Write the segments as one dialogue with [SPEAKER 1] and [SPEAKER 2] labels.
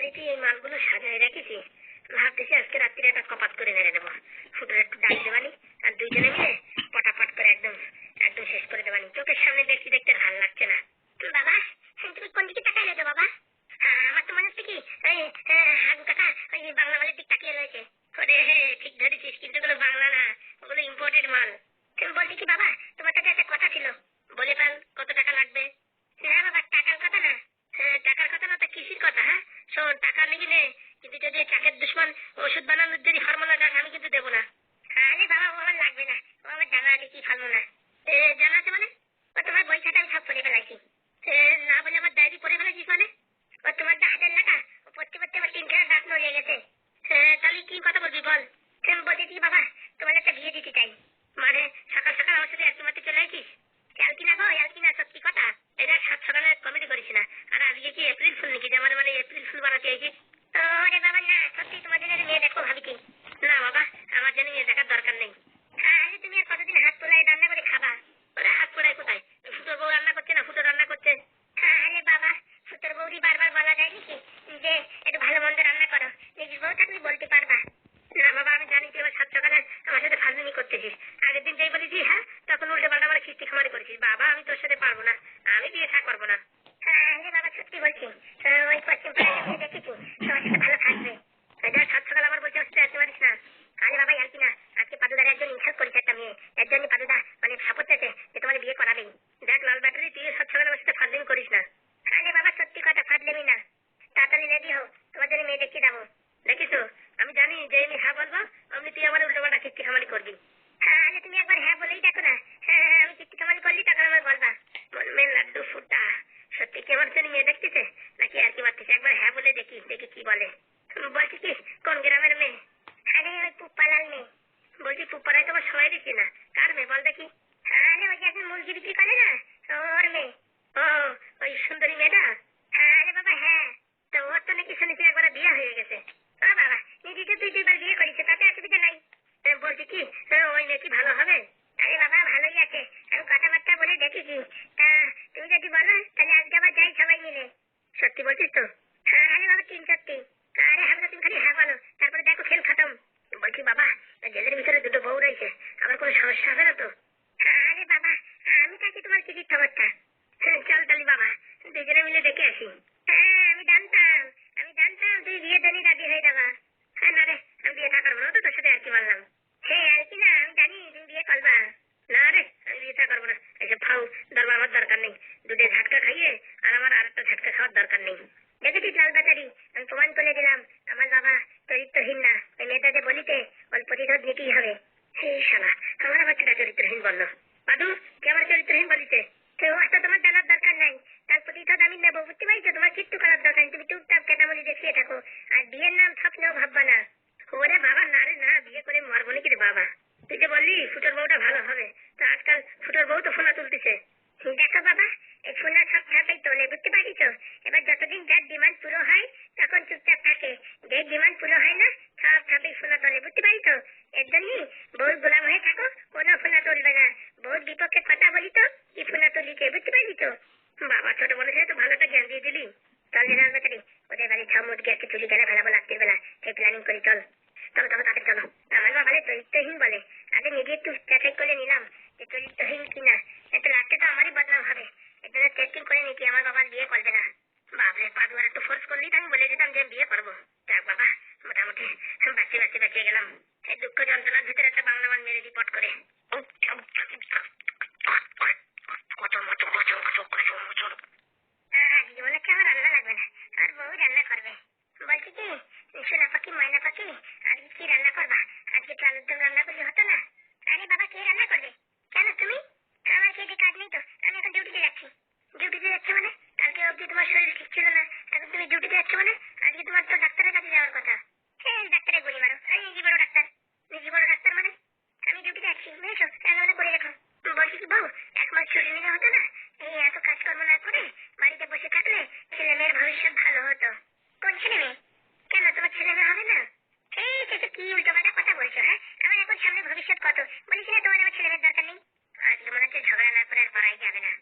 [SPEAKER 1] আলমারিতে এই মালগুলো সাজায় রেখেছি। ভাবতেছি আজকে রাত্রিরে একটা কপাত করে মেরে দেবো। ফুটোর একটু ডাক দেবানি আর দুইজনে মিলে পটাপট করে একদম একদম শেষ করে দেবানি চোখের সামনে দেখতে দেখতে ভালো লাগছে না। বাবা তুমি কোন দিকে তাকাইলে তো বাবা? হ্যাঁ, আমার তো মনে হচ্ছে কি ওই আহ, হাগু কাকা ওই বাংলা মালের দিক তাকিয়ে রয়েছে। ওরে ঠিক ধরেছিস কিন্তু ওগুলো বাংলা না ওগুলো ইম্পোর্টেড মাল। তুমি বলছি কি বাবা তোমার কাছে একটা কথা ছিল। বলে পান কত টাকা লাগবে? না বাবা টাকার কথা না হ্যাঁ, টাকার কথা না তো কৃষির কথা হ্যাঁ শোন টাকা লেগে নে। কিন্তু যদি চাকের দুশ্মন ওষুধ বানানোর যদি ফর্মুলা দেন আমি কিন্তু দেবো না। আরে বাবা আমার লাগবে না। ও আমার জানা আছে কি ফর্মুলা। এ, জানা আছে মানে? ও তোমার বই খাতা আমি সব পড়ে ফেলাইছি। না বলে আমার ডায়েরি পড়ে ফেলেছিস মানে? ও তোমার দা হাতের লেখা পড়তে পড়তে আমার তিন তিনটে দাঁত নড়িয়ে গেছে। তাহলে কি কথা বলবি বল? বলছি বাবা তোমার একটা বিয়ে দিতে চাই। মানে সকাল সকাল আমার সাথে একটু মাত্র চলে আসিস ক্যালকিনা গো ক্যালকিনা সত্যি কথা এটা সাত সকালে কমেডি করিস না আর আজকে কি এপ্রিল ফুল নাকি যেমন মানে এপ্রিল ফুল বানাতে আইছিস ওরে বাবা না সত্যি তোমার জন্য মেয়ে দেখো ভাবি কি না বাবা আমার জন্য মেয়ে দেখার দরকার নেই আরে তুমি আর কতদিন হাত পোলাই রান্না করে খাবা ওরে হাত পোলাই কোথায় ফুটোর বউ রান্না করছে না ফুটো রান্না করছে আরে বাবা ফুটোর বৌদি বারবার বলা যায় নাকি যে একটু ভালো মন্দ রান্না করো নিজের বউ থাকলে বলতে পারবা না বাবা আমি জানি তুই এবার সাত সকালে ফাজলামি করতেছিস? আগের দিন যেই বলেছি হ্যাঁ তখন উল্টে পাল্টা আমার খিস্তি খামারি করেছিস। বাবা, আমি তোর সাথে পারব না। আমি বিয়ে থা করব না। হ্যাঁ এটা সাত সকাল বলছে আসতে আসতে পারিস না? আরে বাবা আর কি না? আজকে পাদুদার একজন ইনসাল্ট করেছে একটা মেয়ে। এর জন্য মানে সাপোর্ট চাইছে যে তোমার বিয়ে করাবেই দেখ লাল ব্যাটারি তুই সাত সকাল আমার সাথে ফাজলিং করিস না আরে বাবা সত্যি কথা ফাজলিমি না তাড়াতাড়ি রেডি হও তোমার জন্য মেয়ে দেখিয়ে দেবো দেখিস আমি জানি যে আমি হ্যাঁ বলব অমনি তুই আমার উল্টো পাল্টা খিস্তি খামারি করবি। হ্যাঁ আরে তুমি একবার হ্যাঁ বলেই দেখো না। হ্যাঁ হ্যাঁ, আমি খামারি করলি তখন আমার বলবা। লাড্ডু ফুটা। সত্যি কি আমার জন্য মেয়ে দেখতেছে? নাকি আর কি মারতেছে একবার হ্যাঁ বলে দেখি দেখি কি বলে। বলছি কি কোন গ্রামের মেয়ে? আরে ওই পুপ্পালাল মেয়ে। বলছি তোমার সবাই দেখি না। কার মেয়ে বল দেখি। আরে ওই যে এখন মুরগি বিক্রি করে না? ওর মেয়ে। ও ওই সুন্দরী মেয়েটা আরে বাবা হ্যাঁ তো ওর তো নাকি শুনেছি একবার বিয়ে হয়ে গেছে ও বাবা নিজেকে তুই দুইবার বিয়ে করেছে তাতে অসুবিধা নাই। বলছি কি ওই মেয়ে কি ভালো হবে? আরে বাবা ভালোই আছে। আমি কথাবার্তা বলে দেখেছি। তা তুমি যদি বলো তাহলে আজকে আবার যাই সবাই মিলে। সত্যি বলছিস তো? হ্যাঁ আরে বাবা তিন সত্যি। আরে হামলা তুমি খালি হ্যাঁ বলো তারপরে দেখো খেল খতম। বলছি বাবা জেলের ভিতরে দুটো বউ রয়েছে। আমার কোনো সমস্যা হবে না তো? আরে বাবা আমি থাকি তোমার কিসির খবরটা। হ্যাঁ, চল তালি বাবা দুজনে মিলে দেখে আসি হ্যাঁ আমি জানতাম আমি জানতাম তুই বিয়ে জন্যই রাজি হয়ে যাবা হ্যাঁ না রে আমি বিয়ে না করব না তো তোর সাথে আর কি বললাম হ্যাঁ আর কি না আমি জানি তুমি বিয়ে করবা না রে আমি বিয়ে থা করব না এসব ফাউ দরবার আমার দরকার নেই দুটো ঝাটকা খাইয়ে আর আমার আর একটা ঝাটকা খাওয়ার দরকার নেই দেখেছিস লাল বেচারি আমি প্রমাণ করে দিলাম আমার বাবা চরিত্রহীন না ওই মেয়েটা যে বলিতে ওর প্রতিরোধ নিতেই হবে সেই শালা আমার বাচ্চাটা চরিত্রহীন বলল পাদু কে আমার চরিত্রহীন বলিতে কেউ আসতে তোমার জানার দরকার নাই। তার প্রতিশোধ আমি নেব বুঝতে পারছ তোমার কিচ্ছু করার দরকার তুমি চুপচাপ কেটামলি দেখিয়ে থাকো। আর বিয়ের নাম স্বপ্নেও ভাববা না। ওরে বাবা, না রে, না, বিয়ে করে মরবো নাকি রে বাবা? তুই যে বললি, ফুটোর বউটা ভালো হবে। তা আজকাল ফুটোর বউ তো ফোনা তুলতেছে। দেখো বাবা, এই ফোনা সব ধাপেই তোলে বুঝতে পারিস এবার যতদিন যার ডিমান্ড পুরো হয়, তখন চুপচাপ থাকে। যে ডিমান্ড পুরো হয় না, সব ধাপেই ফোনা তোলে, বুঝতে পারিস এর জন্যই বউর গোলাম হয়ে থাকো কোনো ফোনা তুলবে না বউর বিপক্ষে কথা বলি তো কি ফোনা তুলিকে বুঝতে পারলি তো বাবা ছোট বলেছে তো ভালোটা জ্ঞান দিয়ে দিলি চল রে রাজা তাড়ি ওদের বাড়ি ছামুট গিয়ে একটু চুলি গেলে ভালো রাত্রির বেলা সেই প্ল্যানিং করি চল চলো চলো তাদের চলো আমার মা বলে চরিত্রহীন বলে আগে নিজে একটু যাচাই করে নিলাম যে চরিত্রহীন কিনা একটু লাস্টে তো আমারই বদনাম হবে এর জন্য টেস্টিং করে নিচ্ছি আমার বাবার বিয়ে করবে না বাপরে পাদুয়ার একটু ফোর্স করলি তো আমি বলে দিতাম যে বিয়ে করব যাক বাবা মোটামুটি বাঁচি বাঁচিয়ে গেলাম। এই দুঃখ যন্ত্রণার ভিতরে একটা বাংলা মান মেরে রিপোর্ট করে। জীবনে কি আমার রান্না লাগবে না? আর বউ রান্না করবে। বলছি কি সোনা পাখি ময়না পাখি আজকে কি রান্না করবা? আজকে তো আলুর দম রান্না করলে হতো না। আরে বাবা কে রান্না করবে? কেন তুমি? আমার খেতে কাজ নেই তো আমি এখন ডিউটিতে যাচ্ছি। ডিউটিতে যাচ্ছে মানে? কালকে অবধি তোমার শরীর ঠিক ছিল না। এখন তুমি ডিউটিতে যাচ্ছ মানে? আজকে তোমার তো ডাক্তারের কাছে যাওয়ার কথা। হ্যাঁ ডাক্তারের গুলি কেজি বড় মানে? আমি ডিউটিতে আছি, বুঝেছ? রান্নাবান্না করে রাখো। বলছি কি, বউ এক ছুটি নিলে হতো না? এই এত কাজকর্ম না করে বাড়িতে বসে থাকলে ছেলে মেয়ের ভবিষ্যৎ ভালো হতো। কোন ছেলে মেয়ে? কেন, তোমার ছেলে মেয়ে হবে না? এই তো কি উল্টোপাল্টা কথা বলছো হ্যাঁ? আমার এখন সামনে ভবিষ্যৎ কত? বলেছি না তোমার আমার ছেলে মেয়ের দরকার নেই? আজকে মনে হচ্ছে ঝগড়া না করে আর পারাই যাবে না।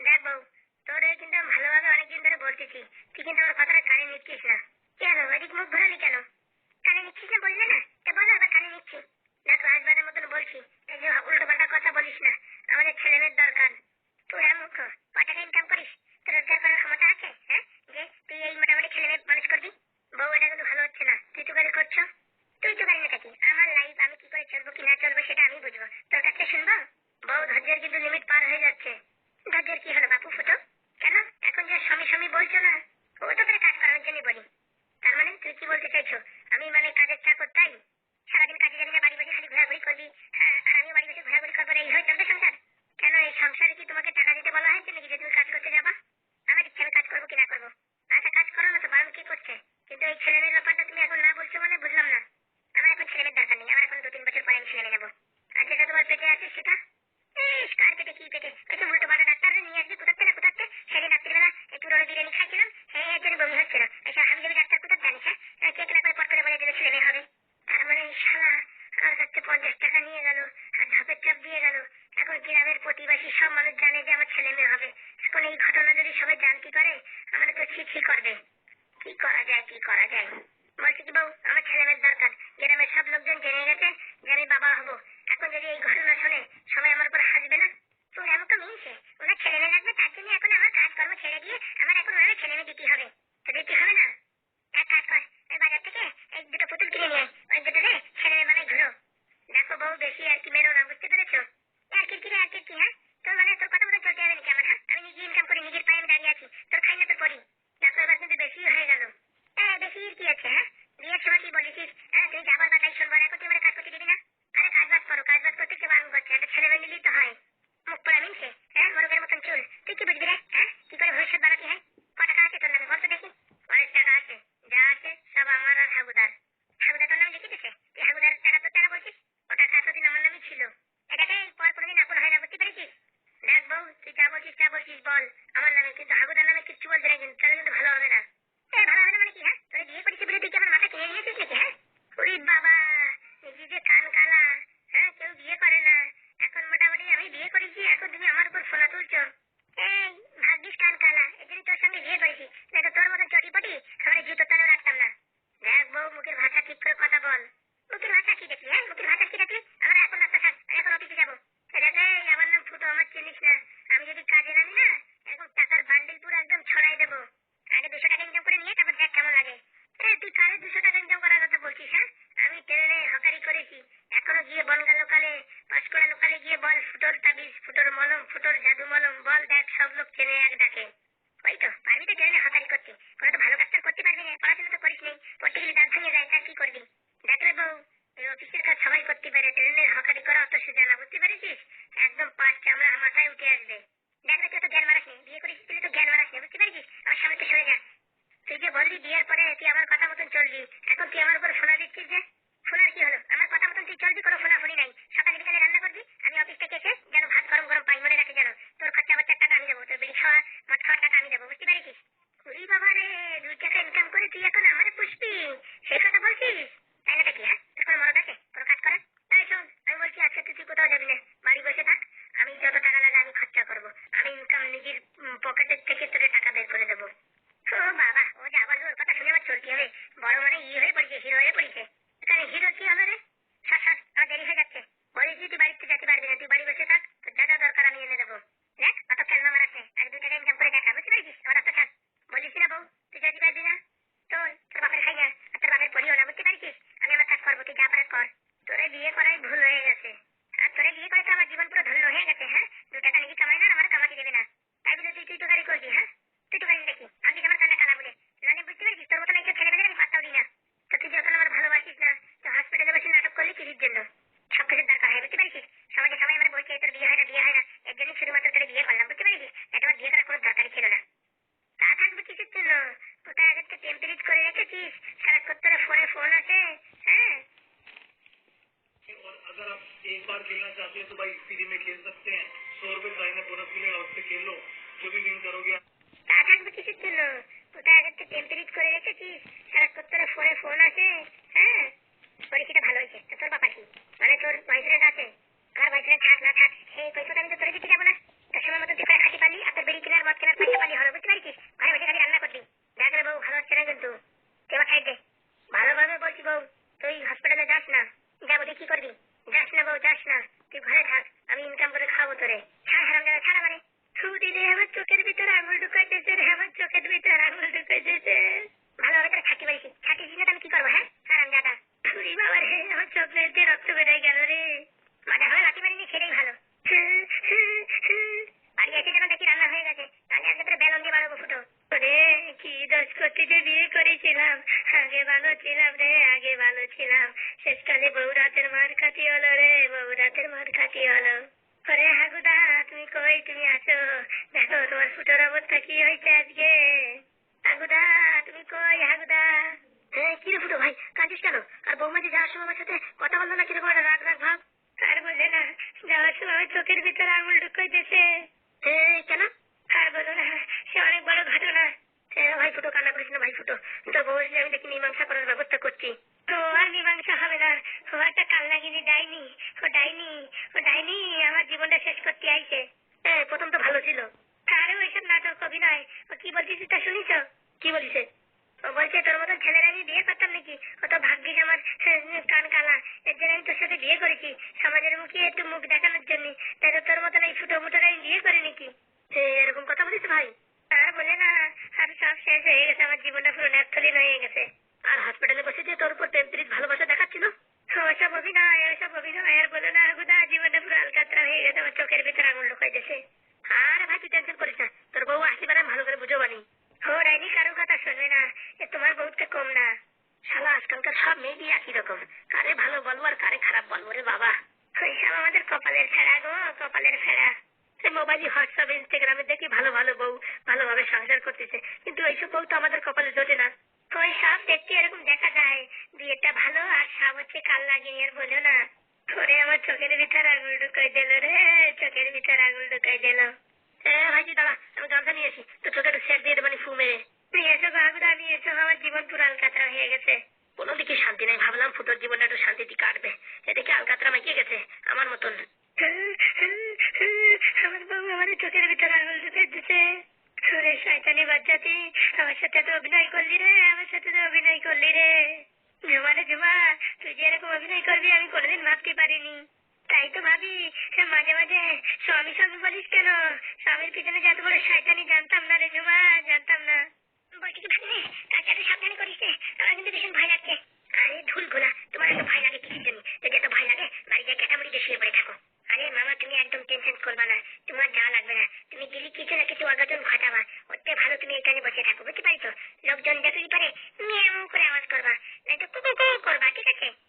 [SPEAKER 1] দেখ বউ তোর কিন্তু আমি ভালোভাবে অনেকদিন ধরে বলতেছি। তুই কিন্তু আমার কথাটা কানে নিচ্ছিস না। কেন ওদিক মুখ ঘোরালি কেন? কানে নিচ্ছিস না বললে না? তা বলো আবার কানে নিচ্ছিস দেখ রাজবারের মতন বলছি একজন উল্টো পাল্টা কথা বলিস না, আমাদের ছেলেমেয়ের দরকার। তুই আর মুখ্য টাকা ইনকাম করিস? তোর রোজগার করার ক্ষমতা আছে হ্যাঁ? যে তুই এই মোটামুটি ছেলে মেয়ে মানুষ করবি, বউ এটা কিন্তু ভালো হচ্ছে না। তুই তো গাড়ি করছ? তুই তো গাড়ি না আমার লাইফ আমি কি করে চলবো, কি না চলবো, সেটা আমি বুঝব। তোর কাছে শুনব? বউ ধৈর্যের কিন্তু লিমিট পার হয়ে যাচ্ছে। ধৈর্যের কি হলো, বাপু ফুটো? কেন? এখন যে স্বামী স্বামী বলছো না, ও তো তোর কাজ করানোর জন্য বলি। তার মানে তুই কি বলতে চাইছো? আমি মানে কাজের চাকর তাই? সারাদিন কাজে যাবি না বাড়ি বসে খালি ঘোরাঘুরি করবি? হ্যাঁ আর আমি বাড়ি বসে ঘোরাঘুরি করব এই হয়ে চলবে সংসার? কেন এই সংসারে কি তোমাকে টাকা দিতে বলা হয়েছে নাকি যে তুমি কাজ করতে যাবা? আমার ইচ্ছে আমি কাজ করব কি না করব? আচ্ছা কাজ করো না তো বারণ কি করছে? কিন্তু এই ছেলে মেয়ের ব্যাপারটা তুমি এখন না বলছো মানে বুঝলাম না। আমার এখন ছেলে মেয়ের দরকার নেই আমার এখন দু তিন বছর পরে আমি ছেলে নেব। আর যেটা তোমার পেটে আছে সেটা? ইস, কার পেটে কি পেটে? ওই উল্টো পাল্টা ডাক্তার নিয়ে আসবি কোথাতে না কোথাতে সেদিন রাত্রিবেলা একটু রোল বিরিয়ানি খাইছিলাম সেই এর জন্য বমি হচ্ছিল। আচ্ছা আমি যদি ডাক্তার কোথায় জানিস হ্যাঁ কে করে পট করে বলে দিল ছেলে মেয়ে হবে? এই শালা আমার কাছ পঞ্চাশ টাকা নিয়ে গেল, আর ধাপের চাপ দিয়ে গেল। এখন গ্রামের প্রতিবাসী সব মানুষ জানে যে আমার ছেলে মেয়ে হবে। এখন এই ঘটনা যদি সবাই জানতে পারে আমার তো ছি করবে। কি করা যায়, কি করা যায়? বলছি কি বাবু আমার ছেলে মেয়ের দরকার। গ্রামের সব লোকজন জেনে গেছে যে আমি বাবা হব এখন যদি এই ঘটনা শুনে সবাই আমার উপর হাসবে না তোর আমাকে মিলছে ওনার ছেলে মেয়ে লাগবে তার জন্য এখন আমার কাজকর্ম ছেড়ে দিয়ে আমার এখন ওনার ছেলে মেয়ে দিতে হবে তো দিতে হবে না এক কাজ কর ওই বাজার থেকে এই দুটো পুতুল কিনে নিয়ে আয়। ওই দুটো রে ছেলে মেয়ে মানে ঘুরো দেখো বউ বেশি আর কি মেরো না বুঝতে পেরেছ আর কি কি রে আর কি কি হ্যাঁ তোর মানে তোর কথা মতো চলতে হবে নাকি আমার হ্যাঁ? আমি নিজে ইনকাম করি নিজের পায়ে আমি দাঁড়িয়ে আছি তোর খাই না তোর করি দেখো এবার কিন্তু বেশি হয়ে গেল হ্যাঁ বেশি কি আছে হ্যাঁ বলেছিস হ্যাঁ তুই যাবার বাতাই শুনব না তুই এবারে কাজ করতে দিবি না? আরে, কাজ বাজ করো, কাজ বাজ করতে কে বারণ করছে? একটা ছেলে মেয়ে নিলেই তো হয়। মুখ পোড়া মিনছে? হ্যাঁ মোরগের মতন চুল। তুই কি বুঝবি রে? হ্যাঁ কি করে ভবিষ্যৎ বানাতে হয়? ক টাকা আছে তোর নামে? বল তো দেখি। অনেক টাকা আছে, যা আছে সব আমার আর হাগুদার। হাগুদা তোর নামে লিখে দিছে তুই হাগুদার টাকা তোর টাকা বলছিস? ও টাকা এতদিন আমার নামে ছিল। এটাকে পর কোনোদিন আপন হয় না, বুঝতে পেরেছিস? দেখ বউ, তুই যা বলছিস যা বলছিস, বল। আমার নামে কিন্তু হাগুদার নামে কিচ্ছু বলতে না কিন্তু তাহলে কিন্তু ভালো হবে না। ভালো হবে না মানে কি হ্যাঁ? তোর বিয়ে করেছি বলে তুই কি আমার মাথা কিনে নিয়েছিস নাকি হ্যাঁ ওরে বাবা নিজে যে কান কালা হ্যাঁ কেউ বিয়ে করে না এখন মোটামুটি আমি বিয়ে করেছি এখন তুমি আমার উপর ফোনা তুলছো এই ভাগ্যিস কান কালা এজন্য তোর সঙ্গে বিয়ে করেছি দেখো তোর মতন চটিপটি আমার জুতো তলে রাখতাম না দেখ বউ মুখের ভাষা ঠিক করে কথা বল মুখের ভাষা কি দেখলি হ্যাঁ মুখের ভাষা কি দেখলি আমরা এখন রাস্তা থাক আমি এখন অফিসে যাব দেখ এই আমার নাম ফুটো আমার চিনিস না আমি যদি কাজে নামি না, এখন টাকার বান্ডিল পুরো একদম ছড়াই দেবো। আগে দুশো টাকা ইনকাম করে নিয়ে, তারপর দেখ কেমন লাগে। তুই কারে দুশো টাকা ইনকাম করার কথা বলছিস হ্যাঁ? আমি ট্রেনে হকারি করেছি। এখনও গিয়ে বনগা লোকালে পাঁচকোড়া লোকালে গিয়ে বল, ফুটোর তাবিজ, ফুটোর মলম, ফুটোর জাদু মলম, বল দেখ, সব লোক চেনে এক ডাকে। ওই তো, পারবি তো ট্রেনে হকারি করতে? কোনো তো ভালো কাজটা করতে পারবি না, পড়াশোনা তো করিস নেই, পড়তে গেলে দাঁত ভেঙে যায়, তা কি করবি? দেখ রে বউ অফিসের কাজ সবাই করতে পারে, ট্রেনের হকারি করা অত সোজা না, বুঝতে পেরেছিস? একদম পাঁচ চামড়া মাথায় উঠে আসবে। দেখ তুই তো জ্ঞান মারাস নি। বিয়ে করিস তুই তো জ্ঞান মারাস নি, বুঝতে পেরেছিস আমার সামনে তো সরে যা। তুই যে বললি বিয়ের পরে তুই আমার কথা মতন চলবি, এখন তুই আমার উপর ফোনা দিচ্ছিস যে? ফোনার কি হলো? আমার কথা মতন তুই চলবি, কোনো ফোনা ফোনি নাই। সকালে বিকালে রান্না করবি, আমি অফিস থেকে এসে যেন ভাত গরম গরম পাই, মনে রাখি যেন। তোর খরচা বাচ্চার টাকা আমি দেবো, তোর বিড়ি খাওয়া, মদ খাওয়ার টাকা আমি দেবো, বুঝতে পেরেছিস কুড়ি বাবা রে, দুই টাকা ইনকাম করে তুই এখন আমারে পুষবি সেই কথা বলছিস? তাই না কি হ্যাঁ তোর কোনো মরদ আছে কোনো কাজ করার এই শোন আমি বলছি আজকে তুই তুই কোথাও যাবি না বাড়ি বসে থাক আমি যত টাকা লাগে আমি খরচা করব আমি ইনকাম নিজের পকেটের থেকে তোকে টাকা বের করে দেবো ও বাবা ও যা বলবে ওর কথা শুনে আমার চলতে হবে বড় মানে ইয়ে হয়ে পড়েছে হিরো হয়ে পড়েছে এখানে হিরো কি হবে রে সাত সাত আমার দেরি হয়ে যাচ্ছে বলিস যে তুই বাড়িতে যেতে পারবি না তুই বাড়ি বসে থাক তোর যা যা দরকার আমি এনে দেবো দেখ অত খেল মামার আছে আর দু টাকা ইনকাম করে দেখা বুঝতে পেরেছিস আমার রাস্তা ছাড় বলিস না বউ তুই যেতে পারবি না তো তোর বাপের খাই না আর তোর বাপের পড়িও না বুঝতে পারছিস আমি আমার কাজ করব তুই যা পারিস কর তোরে বিয়ে করাই ভুল হয়ে গেছে আর তোরে বিয়ে করে তো আমার জীবন পুরো ধন্য হয়ে গেছে হ্যাঁ দু টাকা নিজে কামাই না আর আমার কামাতে দেবে না তাই বলে তুই তুই তো গাড়ি করবি হ্যাঁ তুই তো গাড়ি দেখি আমি যদি আমার কান্না কালা বলে নালে বুঝতে পেরেছিস তোর মতন একটু ছেলে আমি পাত্তাও দিই না তো তুই যখন আমার ভালোবাসিস না তো হসপিটালে বসে নাটক করলি কিসের জন্য সব কিছুর দরকার হয় বুঝতে পেরেছিস সমাজে সবাই আমার বলছে তোর বিয়ে হয় না বিয়ে হয় না এর জন্য শুধুমাত্র তোর বিয়ে করলাম বুঝতে পেরেছিস এটা আমার বিয়ে করার কোনো দরকারই ছিল না তা থাকবে কিসের জন্য কোথায় আগে টেম্পারেট করে রেখেছিস সারাক্ষণ তোর ফোনে ফোন আছে হ্যাঁ
[SPEAKER 2] और अगर आप एक बार खेलना चाहते हैं तो भाई फ्री में खेल सकते हैं सौ रुपए ट्राई में बोनस मिलेगा उससे खेल लो जो भी विन करोगे
[SPEAKER 1] তা থাকবে কিসের জন্য কোথায় আগে টেম্পারেট করে রেখেছিস সারাক্ষণ তোর ফোনে ফোন আছে হ্যাঁ পরীক্ষাটা ভালো হয়েছে তো তোর বাবা কি মানে তোর বয়ফ্রেন্ড আছে আমার বয়ফ্রেন্ড থাক না থাক সেই পয়সাটা আমি তো তোর দিতে যাবো না তোর সময় মতো তুই করে খাটি পালি আর তোর বেরি কেনার মদ কেনার পয়সা পালি হলো বুঝতে পারছিস ঘরে বসে খালি রান্না করবি দেখ বউ ভালো হচ্ছে না কিন্তু? আমার দে ভালোভাবে বলছি বউ, তুই হসপিটালে যাস না। যাব তুই কি করবি। যাস না বউ, যাস না। তুই ঘরে থাক, আমি ইনকাম করে খাব তোরে। ছাড় হারাম জায়গা ছাড়া মানে ছুটি রে আমার চোখের ভিতরে, আঙুল ঢুকাইতেছে রে আমার চোখের ভিতরে, আঙুল ঢুকাইতেছে। ভালোভাবে তোরা ছাটি পারিস ছাটিস না আমি কি করব হ্যাঁ? হারাম ছুরি বাবা রে আমার চোখের দিয়ে রক্ত বেরিয়ে গেল রে। মজা হয়ে লাঠি মারি নিয়ে সেটাই ভালো বাড়ি এসে যখন দেখি রান্না হয়ে গেছে তাহলে আজকে তোর বেলন দিয়ে বাড়াবো ফুটো রে কি দশ কোটিতে বিয়ে করেছিলাম আগে ভালো ছিলাম রে আগে ভালো ছিলাম। শেষকালে বউ রাতের মার খাতি হলো রে বউ রাতের মার খাতি হলো। ওরে হাগুদা তুমি কই? তুমি আছো? দেখো তোমার ফুটোর অবস্থা কি হয়েছে আজকে? হাগুদা তুমি কই হাগুদা? হ্যাঁ কি রে ফুটো ভাই কাঁদিস কেন? আর বৌমা যে যাওয়ার সময় আমার সাথে কথা বলল না কীরকম একটা রাগ রাগ ভাব। আর বলে না যাওয়ার সময় আমার চোখের ভিতরে আঙুল ঢুকাই দিয়েছে। কেন? আর বলো না সে অনেক বড় ঘটনা। ভাই ফুটো কান্না করিস না ভাই ফুটো। তোর বউ আমি দেখি মীমাংসা করার ব্যবস্থা করছি। তো আর মীমাংসা হবে না। ও একটা কালনাগিনি ডাইনি ও ডাইনি ও ডাইনি আমার জীবনটা শেষ করতে আইছে। হ্যাঁ প্রথম তো ভালো ছিল। আরে ওইসব নাটক অভিনয় ও কি বলছিস তা শুনিস কি বলিস ও বলছে তোর মতন ছেলের আমি বিয়ে করতাম নাকি? ও তো ভাগ্যিস আমার কান কালা। এর জন্য আমি তোর সাথে বিয়ে করেছি। সমাজের মুখে একটু মুখ দেখানোর জন্য। তাই তোর মতন এই ফুটো ফুটোর আমি বিয়ে করি নাকি? এরকম কথা বলিস ভাই? আর বলে না। সব শেষ হয়ে গেছে আমার জীবনটা পুরো ন্যাপথলিন হয়ে গেছে। আর হসপিটালে বসে যে তোর উপর প্রীত ভালোবাসা দেখাচ্ছিল? ওসব অভিনয় ওসব অভিনয় আর বলে না গুদা জীবনটা পুরো আলকাতরা হয়ে গেছে আমার চোখের ভিতরে আঙুল ঢুকাই দিয়েছে। আর ভাই তুই টেনশন করিস না তোর বউ আসিবার ভালো করে বুঝো বানি। ও রাইনি কারোর কথা শুনবে না এ তোমার বউকে কম না। শালা আজকালকার সব মেয়েই একই রকম কারে ভালো বলব আর কারে খারাপ বলব রে বাবা। ওইসব আমাদের কপালের ফেরা গো কপালের ফেরা। মোবাইল হোয়াটসঅ্যাপ ইনস্টাগ্রামে দেখি ভালো ভালো বউ ভালোভাবে সংসার করতেছে কিন্তু এইসব বউ তো আমাদের কপালে জোটে না ওই সব দেখতে এরকম দেখা যায় বিয়েটা ভালো আর সব হচ্ছে কাল লাগিয়ে আর বলো না ওরে আমার চোখের ভিতর আঙুল ঢুকাই দিল রে চোখের ভিতর আঙুল ঢুকাই দিল হ্যাঁ ভাইজি দাঁড়া আমি গামছা নিয়ে আসি তো একটু সেট দিয়ে ফু মেরে এসো এসো আমার জীবন পুরো আলকাতরা হয়ে গেছে কোনো দিকে শান্তি নাই ভাবলাম ফুটোর জীবনটা একটু শান্তিতে কাটবে এদিকে আলকাতরা মাইকে গেছে আমার মতন আমার বউ আমার চোখের ভিতরে ঢুকে দিছে সুরে শয়তানি বাচ্চাতি আমার সাথে তো অভিনয় করলি রে আমার সাথে তো অভিনয় করলি রে। জুমারে জুমা তুই যে এরকম অভিনয় করবি আমি কোনোদিন ভাবতে পারিনি। তাই তো ভাবি মাঝে মাঝে স্বামী স্বামী বলিস কেন? স্বামীর পিছনে যে এত বড় শয়তানি জানতাম না রে জুমা জানতাম না। বলছি কি ভাবি এত সাবধানে করিস রে? আমার কিন্তু ভীষণ ভয় লাগছে। আরে ধুল ঘোলা তোমার এত ভয় লাগে কিসের জন্য? যদি এত ভয় লাগে বাড়িতে ক্যাটামরিতে শুয়ে পড়ে থাকো। আরে মামা তুমি একদম টেনশন করবা না তোমার যা লাগবে না। কিছু না কিছু অঘটন ঘটাবা। ওতে ভালো তুমি এখানে বসে থাকো, বুঝতে পারিছো? লোকজন দেখলি পারে মিয়াও করে আওয়াজ করবা, নয়তো কুকু করবা, ঠিক আছে?